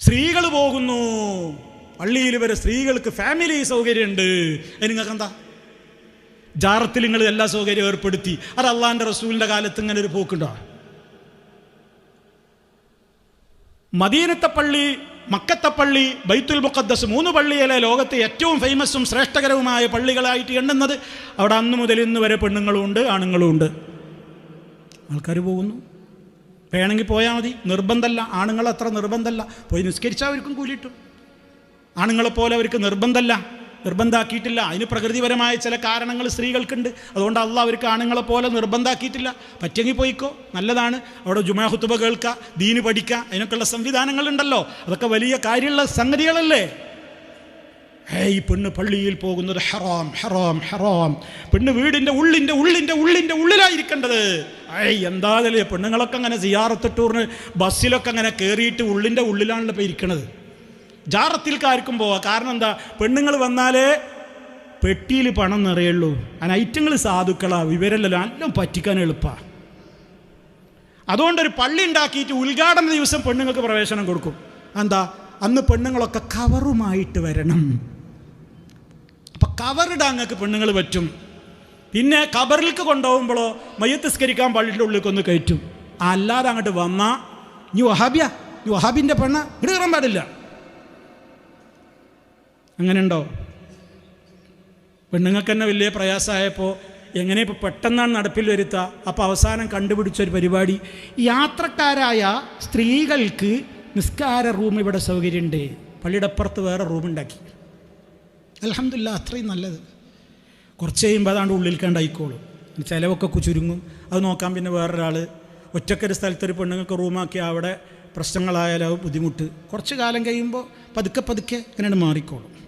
സ്ത്രീകൾ പോകുന്നു. പള്ളിയിൽ വരെ സ്ത്രീകൾക്ക് ഫാമിലി സൗകര്യമുണ്ട്. നിങ്ങൾക്ക് എന്താ ജാറത്തിൽ നിങ്ങൾ എല്ലാ സൗകര്യവും ഏർപ്പെടുത്തി. അത് അള്ളാന്റെ റസൂലിന്റെ കാലത്ത് ഇങ്ങനെ ഒരു പോക്കുണ്ടോ? മദീനത്തെ പള്ളി മക്കത്തെ പള്ളി ബൈത്തുൽ മുഖദ്ദസ് മൂന്ന് പള്ളിയിലെ ലോകത്തെ ഏറ്റവും ഫേമസും ശ്രേഷ്ഠകരവുമായ പള്ളികളായിട്ട് എണ്ണുന്നത് അവിടെ അന്ന് മുതൽ ഇന്ന് വരെ പെണ്ണുങ്ങളും ഉണ്ട് ആണുങ്ങളും ഉണ്ട് ആൾക്കാർ പോകുന്നു. വേണമെങ്കിൽ പോയാൽ മതി. നിർബന്ധമല്ല. ആണുങ്ങൾ അത്ര നിർബന്ധമല്ല. പോയി നിസ്കരിച്ചാൽ അവർക്കും കൂലിയിട്ടും ആണുങ്ങളെ പോലെ അവർക്ക് നിർബന്ധമല്ല. നിർബന്ധാക്കിയിട്ടില്ല അതിന് പ്രകൃതിപരമായ ചില കാരണങ്ങൾ സ്ത്രീകൾക്കുണ്ട്. അതുകൊണ്ട് അല്ല അവർക്ക് ആണുങ്ങളെ പോലെ നിർബന്ധാക്കിയിട്ടില്ല പറ്റെങ്കിൽ പോയിക്കോ. നല്ലതാണ്. അവിടെ ജുമാ ഹുത്തുബ കേൾക്കുക ദീന് പഠിക്കുക അതിനൊക്കെയുള്ള സംവിധാനങ്ങളുണ്ടല്ലോ. അതൊക്കെ വലിയ കാര്യമുള്ള സംഗതികളല്ലേ? ഏയ് പെണ്ണ് പള്ളിയിൽ പോകുന്നത് ഹറാം ഹറാം ഹറാം. പെണ്ണ് വീടിന്റെ ഉള്ളിന്റെ ഉള്ളിന്റെ ഉള്ളിന്റെ ഉള്ളിലായിരിക്കേണ്ടത്. ഏയ് എന്താണല്ലേ? പെണ്ണുങ്ങളൊക്കെ അങ്ങനെ സിയാറത്ത് ടൂറിന് ബസ്സിലൊക്കെ അങ്ങനെ കയറിയിട്ട് ഉള്ളിന്റെ ഉള്ളിലാണല്ലോ ഇപ്പോൾ ഇരിക്കണത്. ജാറത്തിൽ കാർക്കും പോവാം. കാരണം എന്താ? പെണ്ണുങ്ങൾ വന്നാലേ പെട്ടിയിൽ പണം നിറയുള്ളൂ. ആ ഐറ്റങ്ങൾ സാധുക്കളാ. വിവരമല്ലല്ലോ. എല്ലാം പറ്റിക്കാൻ എളുപ്പമാണ് അതുകൊണ്ടൊരു പള്ളി ഉണ്ടാക്കിയിട്ട് ഉദ്ഘാടന ദിവസം പെണ്ണുങ്ങൾക്ക് പ്രവേശനം കൊടുക്കും. എന്താ? അന്ന് പെണ്ണുങ്ങളൊക്കെ കവറുമായിട്ട് വരണം. അപ്പം കവറിടാങ്ങൾക്ക് പെണ്ണുങ്ങൾ പറ്റും. പിന്നെ കബറിലേക്ക് കൊണ്ടുപോകുമ്പോഴോ മയ്യത്തിസ്കരിക്കാൻ പള്ളിയുടെ ഉള്ളിലേക്ക് ഒന്ന് കയറ്റും. അല്ലാതെ അങ്ങോട്ട് വന്നാ നീ വഹാബിയ നീ വഹാബിന്റെ പെണ്ണ ഇവിടെ കയറാൻ പാടില്ല. അങ്ങനെയുണ്ടോ? പെണ്ണുങ്ങൾക്ക് തന്നെ വലിയ പ്രയാസമായപ്പോൾ എങ്ങനെ ഇപ്പോൾ പെട്ടെന്നാണ് നടപ്പിൽ വരുത്തുക അപ്പോൾ അവസാനം കണ്ടുപിടിച്ചൊരു പരിപാടി. യാത്രക്കാരായ സ്ത്രീകൾക്ക് നിസ്കാര റൂം ഇവിടെ സൗകര്യമുണ്ട്. പള്ളിയുടെ അപ്പുറത്ത് വേറെ റൂം ഉണ്ടാക്കി. അലഹമില്ല അത്രയും നല്ലത്. കുറച്ച് കഴിയുമ്പോൾ അതാണ്ട് ഉള്ളിൽ കണ്ടായിക്കോളും. ചിലവൊക്കെ ചുരുങ്ങും. അത് നോക്കാൻ പിന്നെ വേറൊരാൾ ഒറ്റക്കൊരു സ്ഥലത്തൊരു പെണ്ണുങ്ങൾക്ക് റൂമാക്കി അവിടെ പ്രശ്നങ്ങളായാലും ബുദ്ധിമുട്ട്. കുറച്ച് കാലം കഴിയുമ്പോൾ പതുക്കെ പതുക്കെ അങ്ങനെയാണ് മാറിക്കോളും.